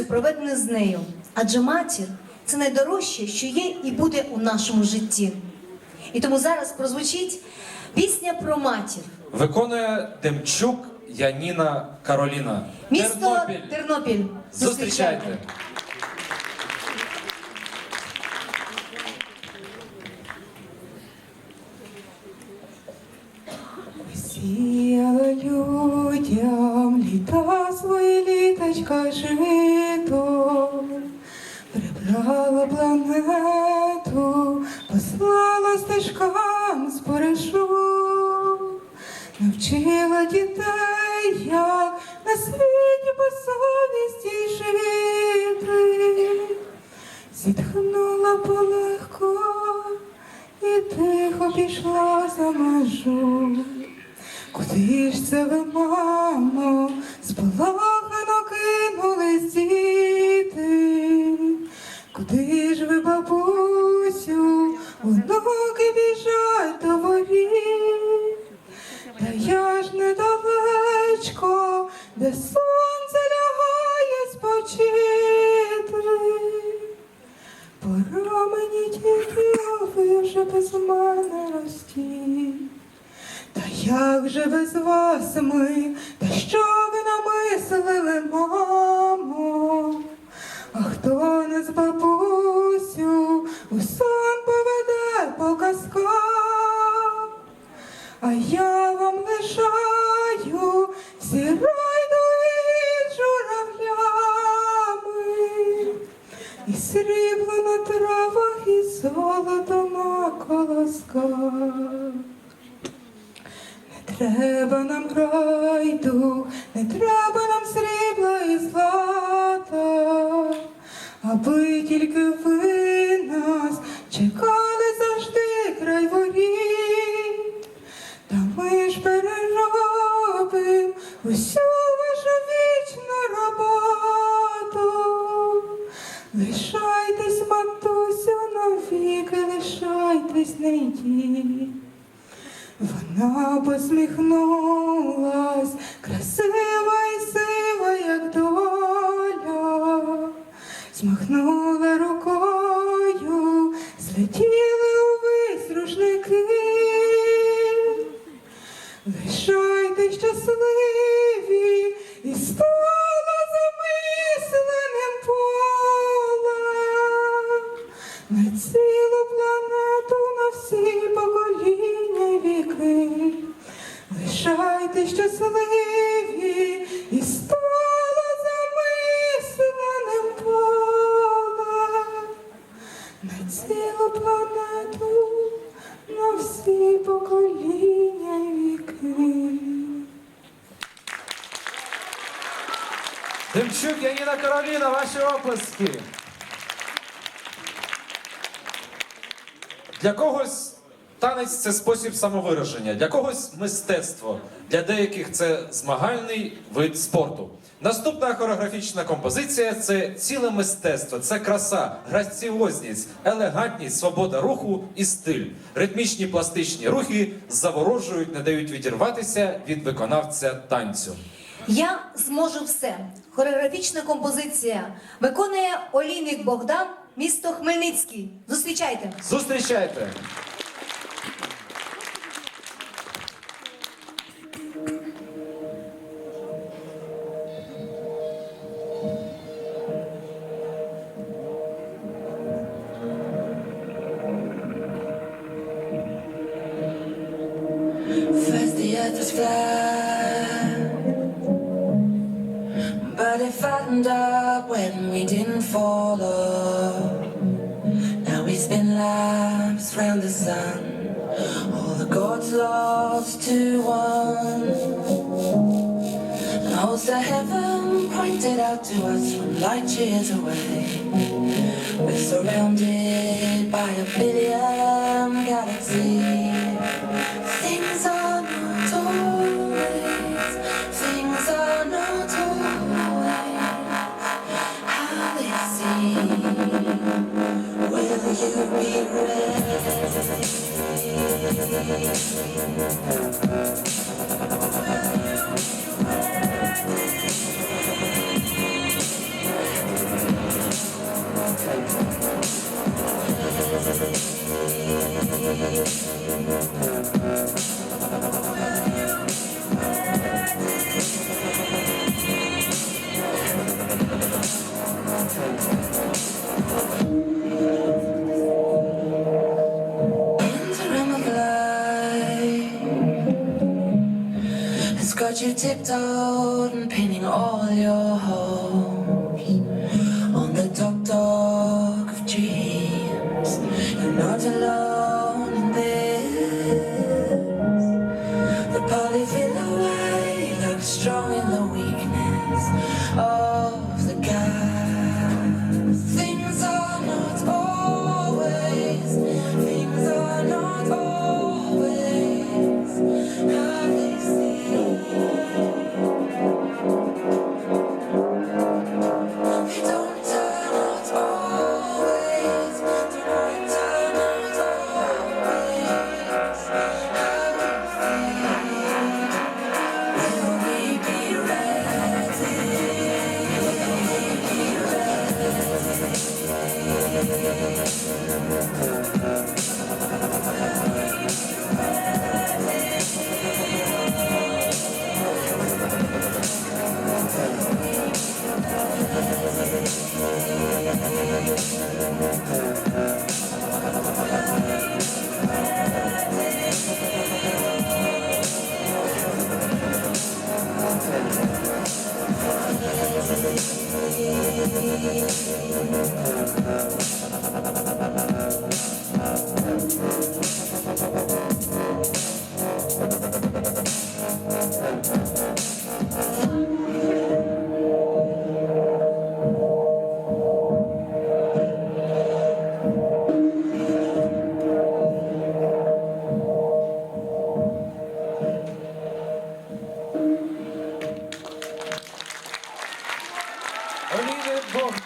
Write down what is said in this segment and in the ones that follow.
проведене з нею, адже матір це найдорожче, що є і буде у нашому житті. І тому зараз прозвучить пісня про матір. Виконує Демчук Яніна Кароліна. Місто Тернопіль. Тернопіль. Зустрічайте. Сіяла людям літа свої літочка жито, прибрала планету, послала стежкам з споришу, навчила дітей, як на світі по совісті жити, зітхнула полегко і тихо пішла за межу. Куди ж це ви, мамо, сполохано онуки біжать до воріт? Та я ж недалечко, де сонце лягає спочити. Пора мені тільки, ви вже без мене ростіть. Та як же без вас ми, травах, і золото на колосках. Не треба нам райду, не треба нам срібла і злата, аби тільки ви нас чекали завжди край воріт. Та ми ж переробим усю вашу вічну роботу. Лишайтесь, матусю, навіки, лишайтесь, не йдіть. Вона посміхнулась, красива і сива, як доля, змахнула рукою, злетіли увесь рушники. Лишайте щасливі щасливі і стала замисленим полем на цілу планету, на всі покоління віки. Демчук Яніна Кароліна, ваші оплески. Для когось танець це спосіб самовираження, для когось мистецтво, для деяких це змагальний вид спорту. Наступна хореографічна композиція це ціле мистецтво, це краса, граціозність, елегантність, свобода руху і стиль. Ритмічні пластичні рухи заворожують, не дають відірватися від виконавця танцю. Я зможу все. Хореографічна композиція виконує Олійник Богдан, місто Хмельницький. Зустрічайте. Зустрічайте! Earth was but it flattened up when we didn't fall off. Now we spin laps round the sun, all the gods lost to one. And holes to heaven pointed out to us from light years away. We're surrounded by a billion galaxies. Thank you. And pinning all your hopes on the dog dog of dreams. You're not alone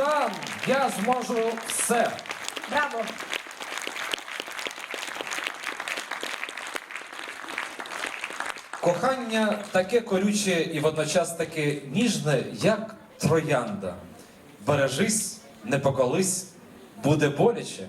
Богдан, я зможу все. Браво! Кохання таке колюче і водночас таке ніжне, як троянда. Бережись, не поколись, буде боляче.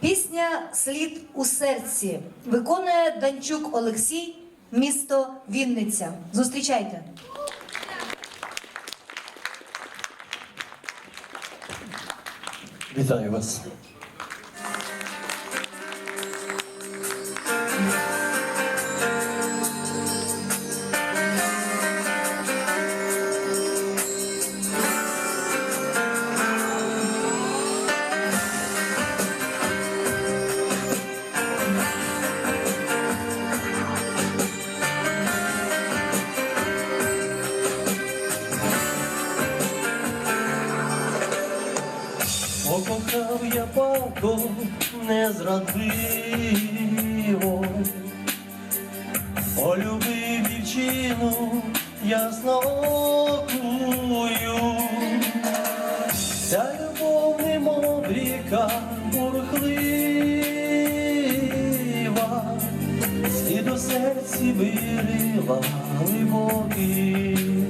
Пісня Слід у серці виконує Данчук Олексій, місто Вінниця. Зустрічайте. Вітаю вас. Покохав я палко незрадливо, полюбив дівчину яснокую. Ця любов немов ріка бурхлива, слід у серці вирила глибокий.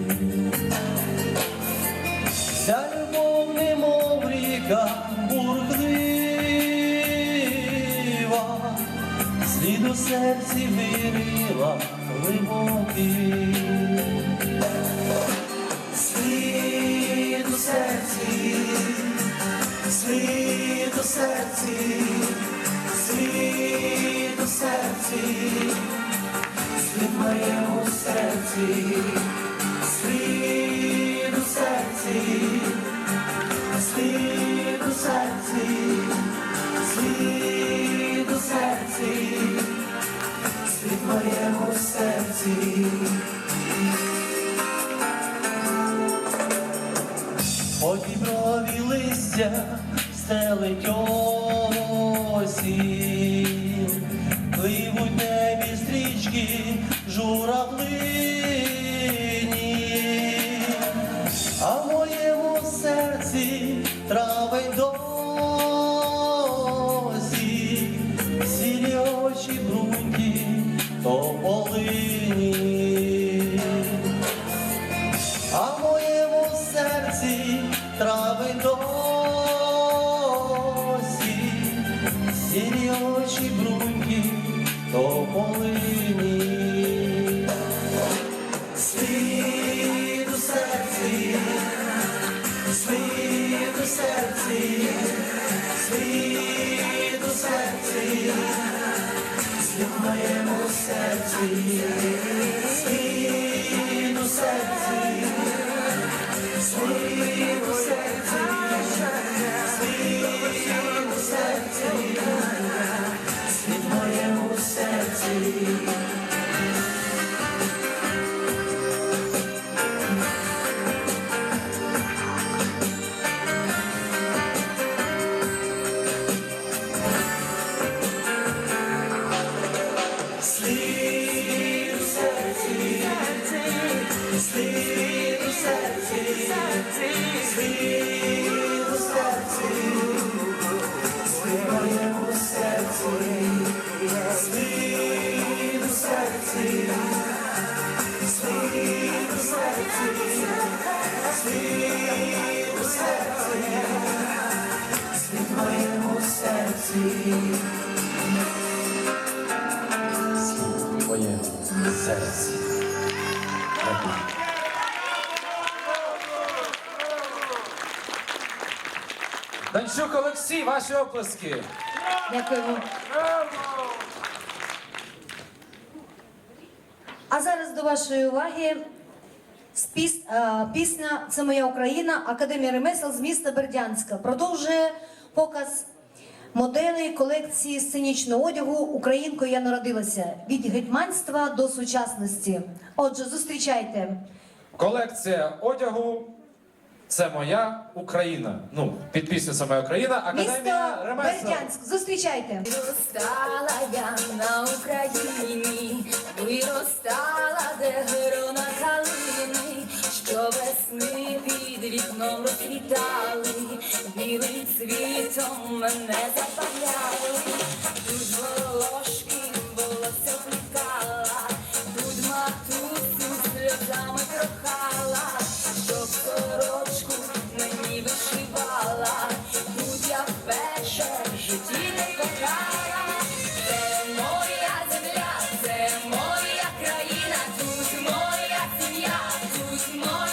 Серці вирила глибокий. Слід у серці, слід у серці, слід у серці, слід моєму серці, слід у серці, слід у серці, слід у серці, слід моєму серці. По діброві листя стелить осінь, серці трави досі, сірі очі бруньки тополині. Слід у серці, слід у серці, слід у серці, Твоє серце. Данчук Олексій, ваші оплески. Дякуємо. А зараз до вашої уваги спіс- е, пісня Це моя Україна, Академія ремесел з міста Бердянська. Продовжує показ моделей колекції сценічного одягу Українкою я народилася від гетьманства до сучасності. Отже, зустрічайте. Колекція одягу. Це моя Україна. Ну, під пісню «Це моя Україна, Академія Місто. Бердянськ. Зустрічайте. Виростала я на Україні, виростала, де грона що весни під вікном розквітали, білим цвітом мене запаляли, тут волошки тут